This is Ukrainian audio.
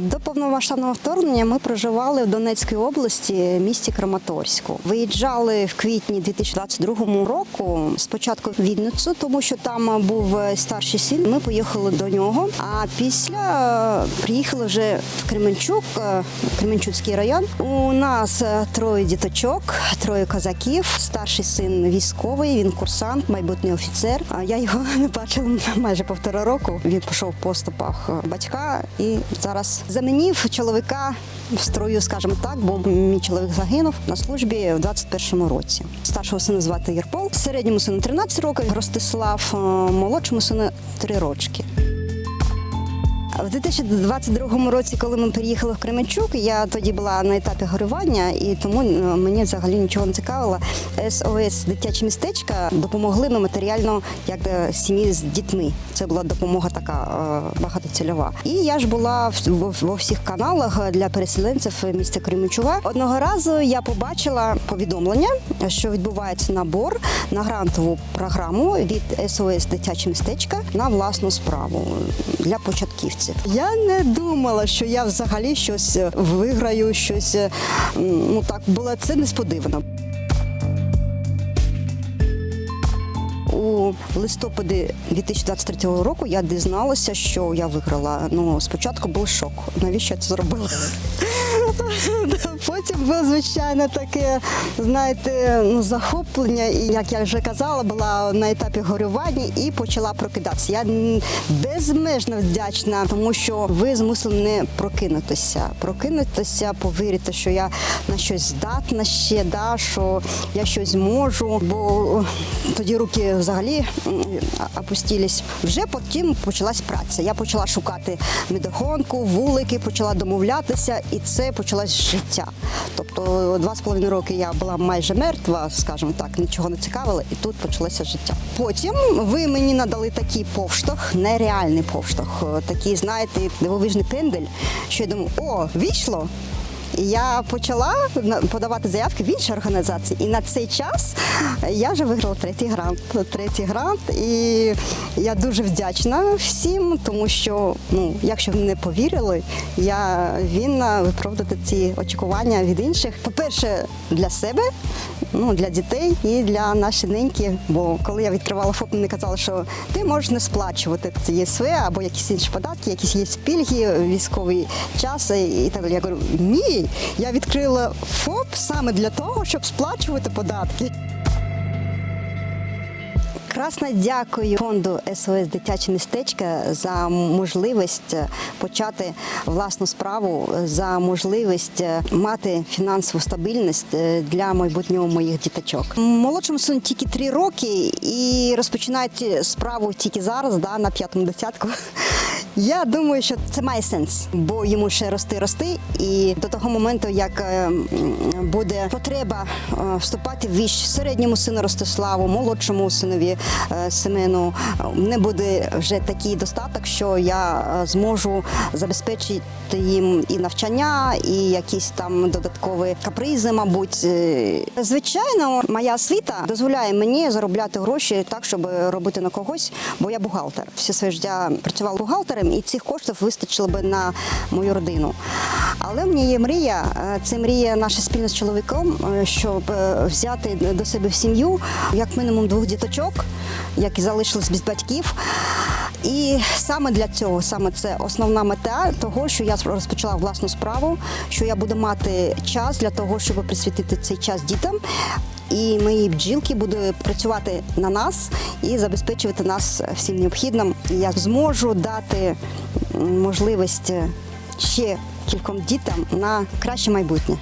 До повномасштабного вторгнення ми проживали в Донецькій області, місті Краматорську. Виїжджали в квітні 2022 року. Спочатку в Вінницю, тому що там був старший син. Ми поїхали до нього. А після е, приїхали вже в Кременчук, е, Кременчуцький район. У нас е, троє діточок, троє козаків. Старший син військовий, він курсант, майбутній офіцер. А я його не бачила майже півтора року. Він пішов по стопах е, батька і зараз замінив чоловіка в строю, скажімо так, бо мій чоловік загинув на службі в 21-му році. Старшого сина звати Єрпол, середньому сину 13 років, Ростислав, е, молодшому сину 3 рочки. В 2022 році, коли ми переїхали в Кременчук, я тоді була на етапі горювання, і тому е, мені взагалі нічого не цікавило. СОС дитяче містечка допомогли ми матеріально як е, сім'ї з дітьми. Це була допомога така е, багатоцільова. І я ж була во, всіх каналах для переселенців міста Кременчуга. Одного разу я побачила повідомлення, що відбувається набор на грантову програму від СОС дитяче містечка на власну справу для початківців. Я не думала, що я взагалі щось виграю, щось е, ну так було це несподівано. У листопаді 2023 року я дізналася, що я виграла. Ну, спочатку був шок. Навіщо я це зробила? Потім було звичайно таке, знаєте, ну, захоплення. І як я вже казала, була на етапі горювання і почала прокидатися. Я безмежно вдячна, тому що ви змусили мене прокинутися. Прокинутися, повірити, що я на щось здатна ще, да, що я щось можу, бо тоді руки взагалі опустились. Вже потім почалась праця. Я почала шукати медогонку, вулики, почала домовлятися, і це почалось життя. Тобто два з половиною роки я була майже мертва, скажімо так, нічого не цікавила, і тут почалося життя. Потім ви мені надали такий повштовх, нереальний повштовх, такий, знаєте, дивовижний пендель, що я думаю, о, війшло. Я почала подавати заявки в інші організації. І на цей час я вже виграла третій грант. Третій грант. І я дуже вдячна всім, тому що, ну, якщо ви не повірили, я винна виправдати ці очікування від інших. По-перше, для себе, ну, для дітей і для нашої неньки. Бо коли я відкривала ФОП, мені казали, що ти можеш не сплачувати ці ЄСВ або якісь інші податки, якісь є пільги, військовий час і так далі. Я говорю, ні, я відкрила ФОП саме для того, щоб сплачувати податки. Красно дякую фонду СОС Дитяче містечка за можливість почати власну справу, за можливість мати фінансову стабільність для майбутнього моїх діточок. Молодшому сину тільки три роки і розпочинають справу тільки зараз, да, на п'ятому десятку. Я думаю, що це має сенс, бо йому ще рости, рости, і до того моменту, як е, буде потреба е, вступати в віч середньому сину Ростиславу, молодшому синові е, Семену, не буде вже такий достаток, що я зможу забезпечити їм і навчання, і якісь там додаткові капризи, мабуть. Звичайно, моя освіта дозволяє мені заробляти гроші так, щоб робити на когось, бо я бухгалтер. Все своє життя працювала бухгалтером, і цих коштів вистачило би на мою родину. Але в мене є мрія, е, це мрія наша спільна з чоловіком, е, щоб е, взяти до себе в сім'ю як мінімум двох діточок, які залишились без батьків. І саме для цього, саме це основна мета того, що я розпочала власну справу, що я буду мати час для того, щоб присвятити цей час дітям. І мої бджілки будуть працювати на нас і забезпечувати нас всім необхідним. Я зможу дати можливість ще кільком дітям на краще майбутнє.